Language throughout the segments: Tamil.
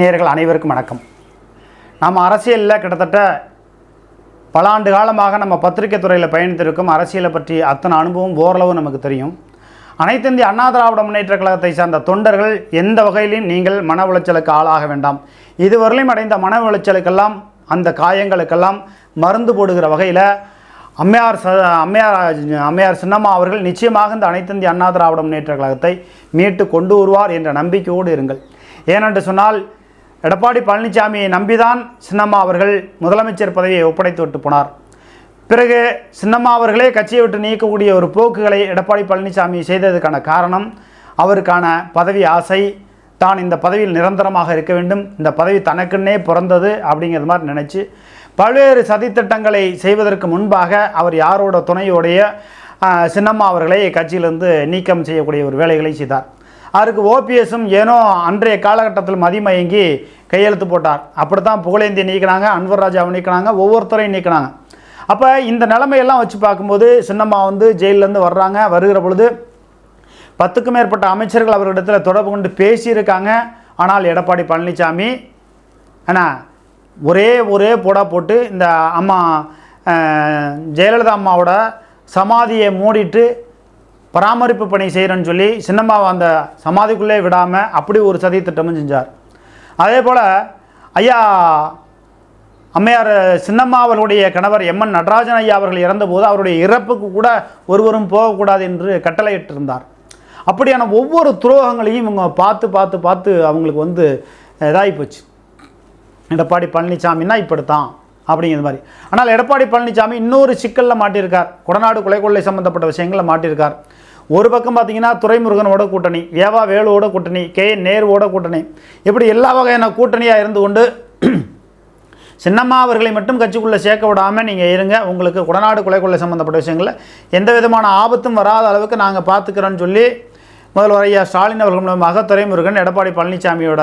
நேர்கள் அனைவருக்கும் வணக்கம். நாம் அரசியலில் கிட்டத்தட்ட பல ஆண்டு காலமாக நம்ம பத்திரிகை துறையில் பயணித்திருக்கும் அரசியலை பற்றி அத்தனை அனுபவம் ஓரளவு நமக்கு தெரியும். அனைத்து இந்திய அண்ணா திராவிட முன்னேற்ற கழகத்தை சார்ந்த தொண்டர்கள் எந்த வகையிலும் நீங்கள் மன உளைச்சலுக்கு ஆளாக வேண்டாம். இதுவரையிலும் அடைந்த மன உளைச்சலுக்கெல்லாம் அந்த காயங்களுக்கெல்லாம் மருந்து போடுகிற வகையில் அம்மையார் ச அம்மையார் அம்மையார் சின்னம்மா அவர்கள் நிச்சயமாக இந்த அனைத்திந்திய அண்ணா திராவிட முன்னேற்ற கழகத்தை மீட்டு கொண்டு வருவார் என்ற நம்பிக்கையோடு இருங்கள். ஏனென்று சொன்னால் எடப்பாடி பழனிசாமியை நம்பிதான் சின்னம்மா அவர்கள் முதலமைச்சர் பதவியை ஒப்படைத்து விட்டு போனார். பிறகு சின்னம்மா அவர்களே கட்சியை விட்டு நீக்கக்கூடிய ஒரு போக்குகளை எடப்பாடி பழனிசாமி செய்ததுக்கான காரணம் அவருக்கான பதவி ஆசை. தான் இந்த பதவியில் நிரந்தரமாக இருக்க வேண்டும். இந்த பதவி தனக்குன்னே பிறந்தது அப்படிங்கிறது மாதிரி நினச்சி பல்வேறு சதித்திட்டங்களை செய்வதற்கு முன்பாக அவர் யாரோட துணையோடைய சின்னம்மா அவர்களை கட்சியிலிருந்து நீக்கம் செய்யக்கூடிய ஒரு வேலைகளை செய்தார். அவருக்கு ஓபிஎஸும் ஏனோ அன்றைய காலகட்டத்தில் மதிமயங்கி கையெழுத்து போட்டார். அப்படி தான் புகழேந்தியை நீக்கினாங்க அன்வர் ராஜாவை நீக்கினாங்க ஒவ்வொருத்தரையும் நீக்கினாங்க. அப்போ இந்த நிலைமையெல்லாம் வச்சு பார்க்கும்போது சின்னம்மா வந்து ஜெயிலேருந்து வர்றாங்க. வருகிற பொழுது பத்துக்கும் மேற்பட்ட அமைச்சர்கள் அவர்களிடத்தில் தொடர்பு கொண்டு பேசியிருக்காங்க. ஆனால் எடப்பாடி பழனிசாமி அண்ணா ஒரே ஒரே போடா போட்டு இந்த அம்மா ஜெயலலிதா அம்மாவோட சமாதியை மூடிட்டு பராமரிப்பு பணி செய்கிறேன்னு சொல்லி சின்னம்மாவை அந்த சமாதிக்குள்ளே விடாமல் அப்படி ஒரு சதி திட்டமும் செஞ்சார். அதே போல் ஐயா அம்மையார் சின்னம்மா அவர்களுடைய கணவர் எம்என் நடராஜன் ஐயா அவர்கள் இறந்தபோது அவருடைய இறப்புக்கு கூட ஒருவரும் போகக்கூடாது என்று கட்டளையிட்டிருந்தார். அப்படியான ஒவ்வொரு துரோகங்களையும் இவங்க பார்த்து பார்த்து பார்த்து அவங்களுக்கு வந்து இதாகி போச்சு. எடப்பாடி பழனிசாமின்னா இப்படித்தான் அப்படிங்கிற மாதிரி. ஆனால் எடப்பாடி பழனிசாமி இன்னொரு சிக்கலில் மாட்டியிருக்கார். கொடநாடு கொலை கொள்ளை சம்மந்தப்பட்ட விஷயங்களில் மாட்டியிருக்கார். ஒரு பக்கம் பார்த்தீங்கன்னா துரைமுருகனோட கூட்டணி ஏவா வேலுவோட கூட்டணி கே நேருவோட கூட்டணி. இப்படி எல்லா வகையான கூட்டணியாக இருந்து கொண்டு சின்னம்மா அவர்களை மட்டும் கட்சிக்குள்ளே சேர்க்க விடாமல் நீங்கள் இருங்க. உங்களுக்கு குடநாடு கொலை கொள்ளை சம்மந்தப்பட்ட விஷயங்களில் எந்த விதமான ஆபத்தும் வராத அளவுக்கு நாங்கள் பார்த்துக்கிறோன்னு சொல்லி முதல்வர் ஐயா ஸ்டாலின் அவர்கள் மூலமாக துரைமுருகன் எடப்பாடி பழனிசாமியோட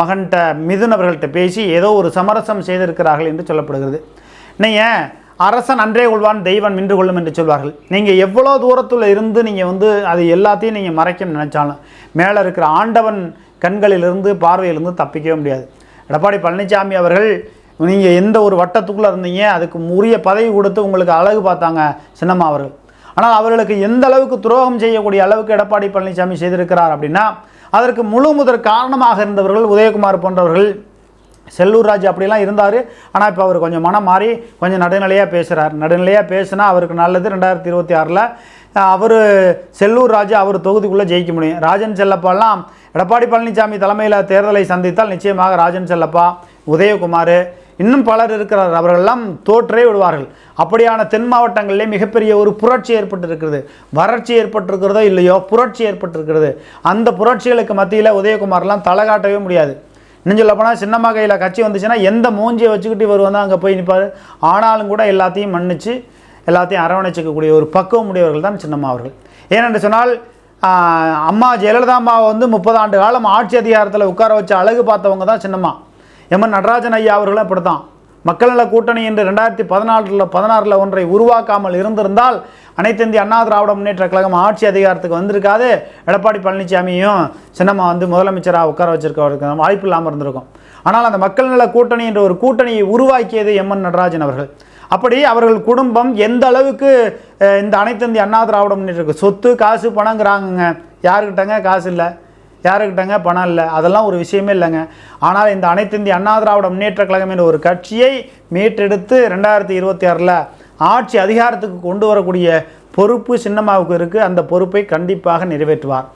மகன்கிட்ட மிதுன் அவர்கள்ட்ட பேசி ஏதோ ஒரு சமரசம் செய்திருக்கிறார்கள் என்று சொல்லப்படுகிறது. நீங்கள் அரசன் அன்றே கொள்வான் தெய்வன் நின்று கொள்ளும் என்று சொல்வார்கள். நீங்கள் எவ்வளோ தூரத்தில் இருந்து நீங்கள் வந்து அது எல்லாத்தையும் நீங்கள் மறைக்க நினைச்சாலும் மேலே இருக்கிற ஆண்டவன் கண்களிலிருந்து பார்வையிலிருந்து தப்பிக்கவே முடியாது. எடப்பாடி பழனிசாமி அவர்கள் நீங்கள் எந்த ஒரு வட்டத்துக்குள்ளே இருந்தீங்க அதுக்கு உரிய பதவி கொடுத்து உங்களுக்கு அழகு பார்த்தாங்க சின்னம்மா அவர்கள். ஆனால் அவர்களுக்கு எந்த அளவுக்கு துரோகம் செய்யக்கூடிய அளவுக்கு எடப்பாடி பழனிசாமி செய்திருக்கிறார் அப்படின்னா அதற்கு முழு முதற் காரணமாக இருந்தவர்கள் உதயகுமார் போன்றவர்கள் செல்லூர் ராஜ் அப்படிலாம் இருந்தார். ஆனால் இப்போ அவர் கொஞ்சம் மனம் மாறி கொஞ்சம் நடுநிலையாக பேசுகிறார் நடுநிலையாக பேசுனா அவருக்கு நல்லது. ரெண்டாயிரத்தி இருபத்தி ஆறில் அவர் செல்லூர் ராஜா அவர் தொகுதிக்குள்ளே ஜெயிக்க முடியும். ராஜன் செல்லப்பாலாம் எடப்பாடி பழனிசாமி தலைமையில் தேர்தலை சந்தித்தால் நிச்சயமாக ராஜன் செல்லப்பா உதயகுமார் இன்னும் பலர் இருக்கிறார் அவர்களெல்லாம் தோற்றே விடுவார்கள். அப்படியான தென் மாவட்டங்களிலே மிகப்பெரிய ஒரு புரட்சி ஏற்பட்டிருக்கிறது. வறட்சி ஏற்பட்டிருக்கிறதோ இல்லையோ புரட்சி ஏற்பட்டிருக்கிறது. அந்த புரட்சிகளுக்கு மத்தியில் உதயகுமார்லாம் தலை காட்டவே முடியாது. இன்னும் சொல்ல போனால் சின்னம்மா கையில் கட்சி வந்துச்சுன்னா எந்த மூஞ்சியை வச்சுக்கிட்டு இவர் வந்து அங்கே போய் நிற்பார் ஆனாலும் கூட எல்லாத்தையும் மன்னிச்சு எல்லாத்தையும் அரவணைச்சிக்கக்கூடிய ஒரு பக்குவம் உடையவர்கள் தான் சின்னம்மா அவர்கள். ஏனென்று சொன்னால் அம்மா ஜெயலலிதா அம்மாவை வந்து முப்பது ஆண்டு காலம் ஆட்சி அதிகாரத்தில் உட்கார வச்சு அழகு பார்த்தவங்க தான் சின்னம்மா. எம்என் நடராஜன் ஐயா அவர்களும் இப்படித்தான் மக்கள் நல கூட்டணி என்று ரெண்டாயிரத்தி பதினாலில் பதினாறில் ஒன்றை உருவாக்காமல் இருந்திருந்தால் அனைத்து இந்திய அண்ணா திராவிட முன்னேற்ற கழகம் ஆட்சி அதிகாரத்துக்கு வந்திருக்காது. எடப்பாடி பழனிசாமியும் சின்னம்மா வந்து முதலமைச்சராக உட்கார வச்சிருக்க வாய்ப்பு இல்லாமல் இருந்திருக்கும். ஆனால் அந்த மக்கள் நல கூட்டணி என்ற ஒரு கூட்டணியை உருவாக்கியது எம்என் நடராஜன் அவர்கள். அப்படி அவர்கள் குடும்பம் எந்த அளவுக்கு இந்த அனைத்து இந்திய அண்ணா திராவிட முன்னேற்ற சொத்து காசு பணங்கிறாங்கங்க? யாருக்கிட்டங்க காசு இல்லை. யாருக்கிட்டங்க? பணம் இல்லை. அதெல்லாம் ஒரு விஷயமே இல்லைங்க. ஆனால் இந்த அனைத்து இந்திய அண்ணா திராவிட முன்னேற்ற கழகம் என்ற ஒரு கட்சியை மீட்டெடுத்து ரெண்டாயிரத்தி இருபத்தி ஆறில் ஆட்சி அதிகாரத்துக்கு கொண்டு வரக்கூடிய பொறுப்பு சின்னம்மாவுக்கு இருக்குது அந்த பொறுப்பை கண்டிப்பாக நிறைவேற்றுவார்.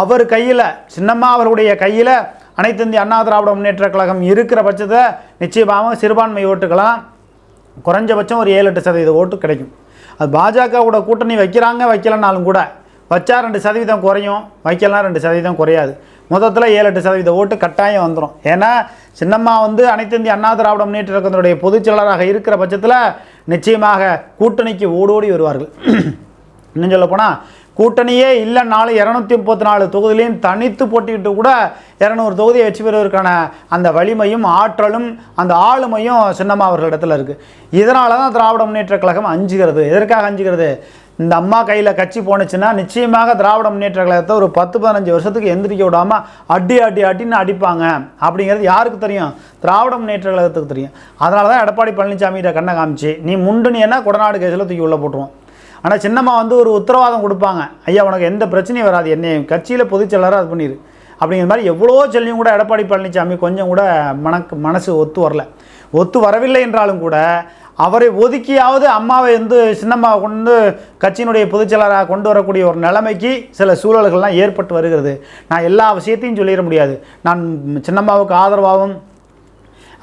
அவர் கையில் சின்னம்மா அவருடைய கையில் அனைத்து இந்திய அண்ணா திராவிட முன்னேற்ற கழகம் இருக்கிற பட்சத்தை நிச்சயமாக சிறுபான்மை ஓட்டுக்கெல்லாம் குறைஞ்சபட்சம் ஒரு ஏழு எட்டு சதவீத ஓட்டு கிடைக்கும். அது பாஜகவோட கூட்டணி வைக்கிறாங்க வைக்கலனாலும் கூட வச்சா ரெண்டு சதவீதம் குறையும் வைக்கலாம் ரெண்டு சதவீதம் குறையாது. மொத்தத்தில் ஏழு எட்டு சதவீத ஓட்டு கட்டாயம் வந்துடும் ஏன்னா சின்னம்மா வந்து அனைத்து இந்திய அண்ணா திராவிட முன்னேற்ற கழகத்தினுடைய பொதுச் இருக்கிற பட்சத்தில் நிச்சயமாக கூட்டணிக்கு ஓடோடி வருவார்கள். இன்னும் சொல்லப்போனால் கூட்டணியே இல்லைனாலும் இரநூத்தி முப்பத்தி நாலு தொகுதியிலையும் தனித்து போட்டிக்கிட்டு கூட இரநூறு தொகுதியை வெற்றி பெறுவதற்கான அந்த வலிமையும் ஆற்றலும் அந்த ஆளுமையும் சின்னம்மா அவர்களிடத்தில் இருக்குது இதனால தான் திராவிட முன்னேற்ற கழகம் அஞ்சுகிறது. எதற்காக அஞ்சுகிறது? இந்த அம்மா கையில் கட்சி போணுச்சுன்னா நிச்சயமாக திராவிட முன்னேற்ற கழகத்தை ஒரு பத்து பதினஞ்சு வருஷத்துக்கு எந்திரிக்க விடாமல் அடி அடி அடின்னு அடிப்பாங்க. அப்படிங்கிறது யாருக்கு தெரியும்? திராவிட முன்னேற்ற கழகத்துக்கு தெரியும். அதனால தான் எடப்பாடி பழனிசாமிகிட்ட கண்ணை காமிச்சு நீ முண்டுனியன்னா கொடநாடு கேஸில் தூக்கி உள்ளே போட்டுருவோம். ஆனால் சின்னம்மா வந்து ஒரு உத்தரவாதம் கொடுப்பாங்க. ஐயா உனக்கு எந்த பிரச்சனையும் வராது. என்னை கட்சியில் பொதுச்செயலராக அது பண்ணிடு அப்படிங்கிற மாதிரி எவ்வளோ சொல்லியும் கூட எடப்பாடி பழனிசாமி கொஞ்சம் கூட மனக்கு மனசு ஒத்து வரல. ஒத்து வரவில்லை என்றாலும் கூட அவரை ஒதுக்கியாவது அம்மாவை வந்து சின்னம்மாவை கொண்டு கட்சியினுடைய பொதுச்செயலராக கொண்டு வரக்கூடிய ஒரு நிலைமைக்கு சில சூழல்கள்லாம் ஏற்பட்டு வருகிறது. நான் எல்லா விஷயத்தையும் சொல்லிட முடியாது. நான் சின்னம்மாவுக்கு ஆதரவாகவும்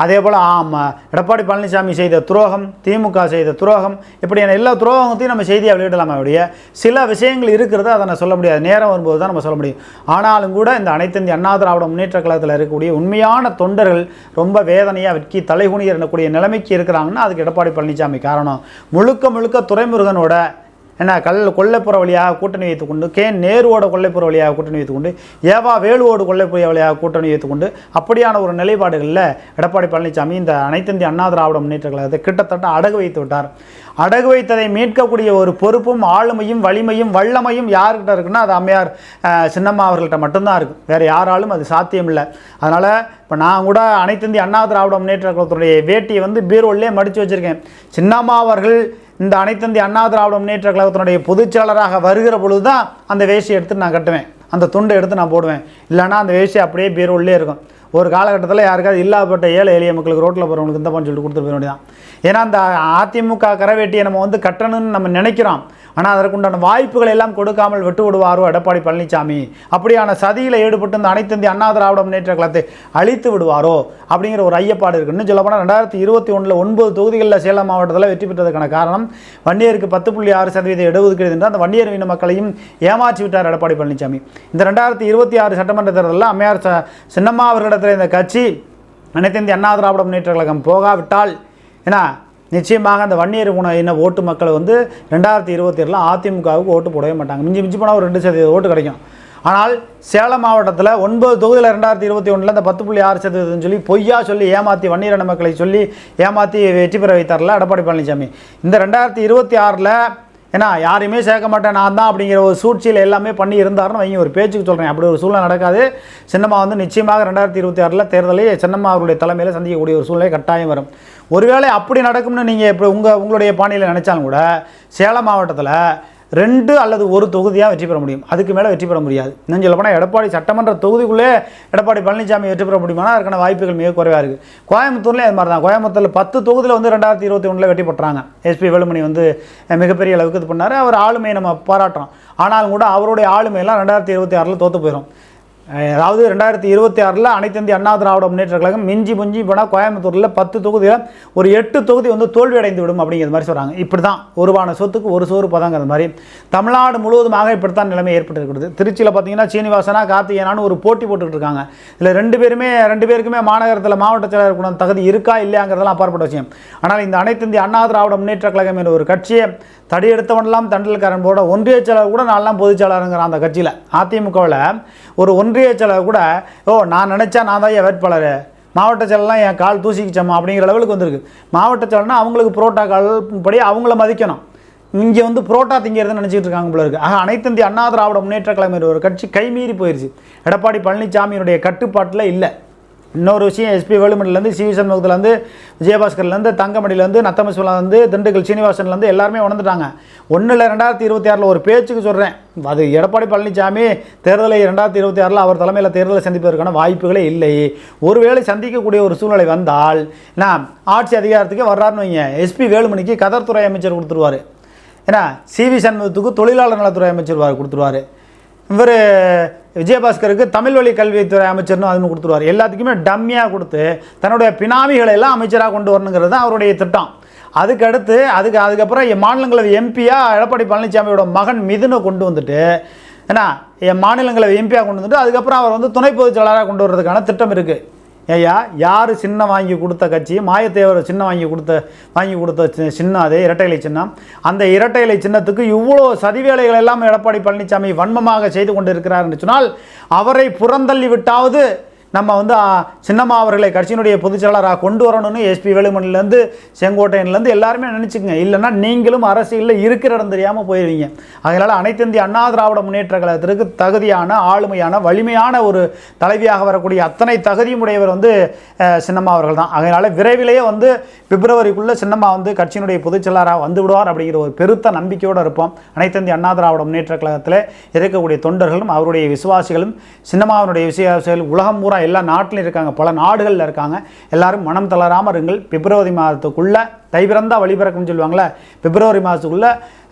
அதே போல் ஆமாம் எடப்பாடி பழனிசாமி செய்த துரோகம் திமுக செய்த துரோகம் இப்படியான எல்லா துரோகத்தையும் நம்ம செய்தியாக வெளியிடலாமே ஒழிய சில விஷயங்கள் இருக்கிறத அதை நான் சொல்ல முடியாது. நேரம் வரும்போது தான் நம்ம சொல்ல முடியும். ஆனாலும் கூட இந்த அனைத்து இந்திய அண்ணா திராவிட முன்னேற்ற கழகத்தில் இருக்கக்கூடிய உண்மையான தொண்டர்கள் ரொம்ப வேதனையாக வெட்கி தலைகுனியர் என்னக்கூடிய நிலைமைக்கு இருக்கிறாங்கன்னா அதுக்கு எடப்பாடி பழனிசாமி காரணம். முழுக்க முழுக்க துறைமுருகனோட என்ன கல் கொல்லைப்புற வழியாக கூட்டணி வைத்துக்கொண்டு கே நேருவோட கொல்லைப்புற வழியாக கூட்டணி வைத்துக்கொண்டு ஏவா வேலுவோடு கொல்லைப்புற வழியாக கூட்டணி வைத்துக்கொண்டு அப்படியான ஒரு நிலைப்பாடுகளில் எடப்பாடி பழனிசாமி இந்த அனைத்திந்திய அண்ணா திராவிட முன்னேற்ற கழகத்தை கிட்டத்தட்ட அடகு வைத்து விட்டார். அடகு வைத்ததை மீட்கக்கூடிய ஒரு பொறுப்பும் ஆளுமையும் வலிமையும் வல்லமையும் யார்கிட்ட இருக்குன்னா அது அம்மையார் சின்னம்மா அவர்கள்ட்ட மட்டும்தான் இருக்குது வேறு யாராலும் அது சாத்தியம் இல்லை அதனால் இப்போ நான் கூட அனைத்திந்திய அண்ணா திராவிட முன்னேற்ற கழகத்துடைய வேட்டியை வந்து பீரோல்லே மடித்து வச்சுருக்கேன். சின்னம்மா அவர்கள் இந்த அனைத்தந்தி அண்ணா திராவிட முன்னேற்ற கழகத்தினுடைய பொதுச்செயலராக வருகிற பொழுது தான் அந்த வேஷ்டியை எடுத்து நான் கட்டுவேன். அந்த துண்டை எடுத்து நான் போடுவேன். இல்லைன்னா அந்த வேஷ்டி அப்படியே பீரோல்லே இருக்கும். ஒரு காலகட்டத்தில் யாருக்காவது இல்லாதப்பட்ட ஏழை எளிய மக்களுக்கு ரோட்டில் போகிறவங்களுக்கு இந்த பண்ணி சொல்லிட்டு கொடுத்துட்டு போயிட வேண்டியதான் ஏன்னா அந்த அதிமுக கரவேட்டியை நம்ம வந்து கட்டணும்னு நம்ம நினைக்கிறோம். ஆனால் அதற்குண்டான வாய்ப்புகள் எல்லாம் கொடுக்காமல் விட்டு விடுவாரோ எடப்பாடி பழனிசாமி அப்படியான சதியில் ஈடுபட்டு இந்த அனைத்து இந்திய அண்ணா திராவிட முன்னேற்ற கழகத்தை அழித்து விடுவாரோ? அப்படிங்கிற ஒரு ஐயப்பாடு இருக்குது இன்னும் சொல்லப்போனால் ரெண்டாயிரத்தி இருபத்தி ஒன்றில் ஒன்பது தொகுதிகளில் சேலம் மாவட்டத்தில் வெற்றி பெற்றதுக்கான காரணம் வன்னியருக்கு பத்து புள்ளி ஆறு சதவீத இடஒதுக்கீடு என்று அந்த வன்னியர் வீண மக்களையும் ஏமாற்றி விட்டார் எடப்பாடி பழனிசாமி இந்த ரெண்டாயிரத்தி இருபத்தி ஆறு சட்டமன்ற தேர்தலில் அம்மையார் ச- சின்னம்மா நேரத்தில் இந்த கட்சி அனைத்து இந்திய அண்ணா திராவிட முன்னேற்ற கழகம் போகாவிட்டால் ஏன்னா நிச்சயமாக அந்த வன்னியர் குண இன ஓட்டு மக்கள் வந்து ரெண்டாயிரத்தி இருபத்தி ஏழில் அதிமுகவுக்கு ஓட்டு போடவே மாட்டாங்க. மிஞ்சி மிஞ்சி போனால் ஒரு ரெண்டு சதவீத ஓட்டு கிடைக்கும். ஆனால் சேலம் மாவட்டத்தில் ஒன்பது தொகுதியில் ரெண்டாயிரத்தி இருபத்தி ஒன்றில் அந்த பத்து புள்ளி ஆறு சதவீதம் சொல்லி பொய்யா சொல்லி ஏமாற்றி வன்னியர் மக்களை சொல்லி ஏமாற்றி வெற்றி பெற வைத்தார்ல எடப்பாடி பழனிசாமி. இந்த ரெண்டாயிரத்தி இருபத்தி ஆறில் ஏன்னா யாரையுமே சேர்க்க மாட்டேன் நான் தான் அப்படிங்கிற ஒரு சூழ்ச்சியில் எல்லாமே பண்ணி இருந்தாருன்னு வைங்க ஒரு பேச்சுக்கு சொல்கிறேன் அப்படி ஒரு சூழ்நிலை நடக்காது. சின்னம்மா வந்து நிச்சயமாக ரெண்டாயிரத்தி இருபத்தி ஆறில் தேர்தலை சின்னம்மா அவருடைய தலைமையில் சந்திக்கக்கூடிய ஒரு சூழ்நிலை கட்டாயம் வரும். ஒருவேளை அப்படி நடக்கும்னு நீங்கள் இப்போ உங்கள் உங்களுடைய பாணியில் நினச்சாலும் கூட சேலம் மாவட்டத்தில் ரெண்டு அல்லது ஒரு தொகுதியாக வெற்றி பெற முடியும். அதுக்கு மேலே வெற்றி பெற முடியாது. இன்னும் சொல்லப்போனால் எடப்பாடி சட்டமன்ற தொகுதிக்குள்ளே எடப்பாடி பழனிசாமி வெற்றி பெற முடியுமானா அதுக்கான வாய்ப்புகள் மிக குறைவாக இருக்குது கோயம்புத்தூர்லேயும் அது மாதிரி தான் கோயம்புத்தூரில் பத்து தொகுதியில் வந்து ரெண்டாயிரத்தி இருபத்தி ஒன்றில் வெற்றி பெற்றாங்க. எஸ்பி வேலுமணி வந்து மிகப்பெரிய அளவுக்கு இது பண்ணார். அவர் ஆளுமையை நம்ம பாராட்டுறோம். ஆனாலும் கூட அவருடைய ஆளுமையெல்லாம் ரெண்டாயிரத்தி இருபத்தி ஆறில் தோற்று போயிடும் அதாவது ரெண்டாயிரத்தி இருபத்தி ஆறில் அனைத்து இந்திய அண்ணா திராவிட முன்னேற்ற கழகம் மிஞ்சி முஞ்சி போனால் கோயம்புத்தூரில் பத்து தொகுதியில் ஒரு எட்டு தொகுதி வந்து தோல்வி அடைந்து விடும் அப்படிங்கிற மாதிரி சொல்கிறாங்க இப்படி தான் ஒருவான சொத்துக்கு ஒரு சோறு பதங்கிற மாதிரி. தமிழ்நாடு முழுவதுமாக இப்படி தான் நிலைமை ஏற்பட்டிருக்கிறது. திருச்சியில் பார்த்தீங்கன்னா சீனிவாசனா கார்த்திகேயனான்னு ஒரு போட்டி போட்டுக்கிட்டு இருக்காங்க. இதில் ரெண்டு பேருமே ரெண்டு பேருக்குமே மாநகரத்தில் மாவட்ட செயலர் தகுதி இருக்கா இல்லையாங்கிறதெல்லாம் அப்பாற்பட்ட விஷயம். ஆனால் இந்த அனைத்து இந்திய அண்ணா திராவிட முன்னேற்ற கழகம் என்ற ஒரு கட்சியை தடியெடுத்தவன்லாம் தண்டல்காரன் போட ஒன்றிய செயலர் கூட நான்லாம் பொதுச் செயலாளருங்கிறான் அந்த கட்சியில். அதிமுகவில் ஒரு ஒன்றிய செயலர் கூட ஓ நான் நினச்சா நான் தான் என் வேட்பாளர். மாவட்ட செயலர்லாம் என் கால் தூசிக்கிச்சம்மா அப்படிங்கிற லெவலுக்கு வந்திருக்கு. மாவட்ட செயலர்னா அவங்களுக்கு புரோட்டோக்கால் படி அவங்கள மதிக்கணும். இங்கே வந்து புரோட்டா திங்கிறதுன்னு நினச்சிட்டு இருக்காங்க போல இருக்கு. ஆக அனைத்து அண்ணா திராவிட முன்னேற்ற கழகம் ஒரு கட்சி கைமீறி போயிருச்சு. எடப்பாடி பழனிசாமியினுடைய கட்டுப்பாட்டில் இல்லை. இன்னொரு விஷயம் எஸ்பி வேலுமணிலேருந்து சிவி சண்முகத்துலேருந்து விஜயபாஸ்கர்லேருந்து தங்கமணிலேருந்து நத்தமசிவலேருந்து திண்டுக்கல் சீனிவாசன்லேருந்து எல்லாருமே உணர்ந்துட்டாங்க. ஒன்றில் ரெண்டாயிரத்தி இருபத்தி ஆறில் ஒரு பேச்சுக்கு சொல்கிறேன் அது எடப்பாடி பழனிசாமி தேர்தலை ரெண்டாயிரத்தி இருபத்தி ஆறில் அவர் தலைமையில் தேர்தலை சந்திப்பதற்கான வாய்ப்புகளே இல்லை. ஒருவேளை சந்திக்கக்கூடிய ஒரு சூழ்நிலை வந்தால் நான் ஆட்சி அதிகாரத்துக்கு வர்றாருன்னு வைங்க. எஸ்பி வேலுமணிக்கு கதர்துறை அமைச்சர் கொடுத்துருவாரு. ஏன்னா சிவி சண்முகத்துக்கு தொழிலாளர் நலத்துறை அமைச்சர் கொடுத்துருவார் கொடுத்துருவாரு. இவர் விஜயபாஸ்கருக்கு தமிழ் வழி கல்வித்துறை அமைச்சர்னு அதுன்னு கொடுத்துருவார். எல்லாத்துக்குமே டம்மியாக கொடுத்து தன்னுடைய பினாமிகளை எல்லாம் அமைச்சராக கொண்டு வரணுங்கிறது தான் அவருடைய திட்டம். அதுக்கடுத்து அதுக்கு அதுக்கப்புறம் என் மாநிலங்களவை எம்பியாக எடப்பாடி பழனிசாமியோட மகன் மிதுனை கொண்டு வந்துட்டு ஏன்னா என் மாநிலங்களவை எம்பியாக கொண்டு வந்துட்டு அதுக்கப்புறம் அவர் வந்து துணை பொதுச் செயலாளராக கொண்டு வர்றதுக்கான திட்டம் இருக்குது ஏயா யார் சின்னம் வாங்கி கொடுத்த கட்சி? மாயத்தேவர் சின்னம் வாங்கி கொடுத்த வாங்கி கொடுத்த சி- சின்னம் அதே இரட்டை இலை சின்னம். அந்த இரட்டை இலை சின்னத்துக்கு இவ்வளோ சதிவேலைகள் எல்லாம் எடப்பாடி பழனிசாமி வன்மமாக செய்து கொண்டு இருக்கிறார் என்று சொன்னால் அவரை புறந்தள்ளி விட்டாவது நம்ம வந்து சின்னம்மா அவர்களை கட்சியினுடைய பொதுச்செயலாளராக கொண்டு வரணும்னு எஸ்பி வேலுமணிலேருந்து செங்கோட்டையன்லேருந்து எல்லாருமே நினச்சிக்கங்க. இல்லைன்னா நீங்களும் அரசியலில் இருக்கிற இடம் தெரியாமல் போயிடுவீங்க அதனால் அனைத்து இந்திய அண்ணா திராவிட முன்னேற்ற கழகத்திற்கு தகுதியான ஆளுமையான வலிமையான ஒரு தலைவியாக வரக்கூடிய அத்தனை தகுதியும் உடையவர் வந்து சின்னம்மா அவர்கள் தான் அதனால் விரைவிலேயே வந்து பிப்ரவரிக்குள்ளே சின்னம்மா வந்து கட்சியினுடைய பொதுச்செயலாளராக வந்து விடுவார் அப்படிங்கிற ஒரு பெருத்த நம்பிக்கையோடு இருப்போம். அனைத்து இந்திய அண்ணா திராவிட முன்னேற்ற கழகத்தில் இருக்கக்கூடிய தொண்டர்களும் அவருடைய விசுவாசிகளும் சின்னம்மாவினுடைய விசுவாசிகள் உலகம் பூரா எல்லா நாட்டிலும் இருக்காங்க. பல நாடுகளில் இருக்காங்க. எல்லாரும் மனம் தளராமல் இருங்கள். பிப்ரவரி மாதத்துக்குள்ளே தைபிறந்தா வழிபிறக்கும்னு சொல்லுவாங்களே பிப்ரவரி மாதத்துக்குள்ளே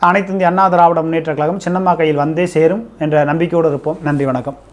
அனைத்து இந்திய அண்ணா திராவிட முன்னேற்ற கழகம் சின்னம்மா கையில் வந்தே சேரும் என்ற நம்பிக்கையோடு இருப்போம். நன்றி வணக்கம்.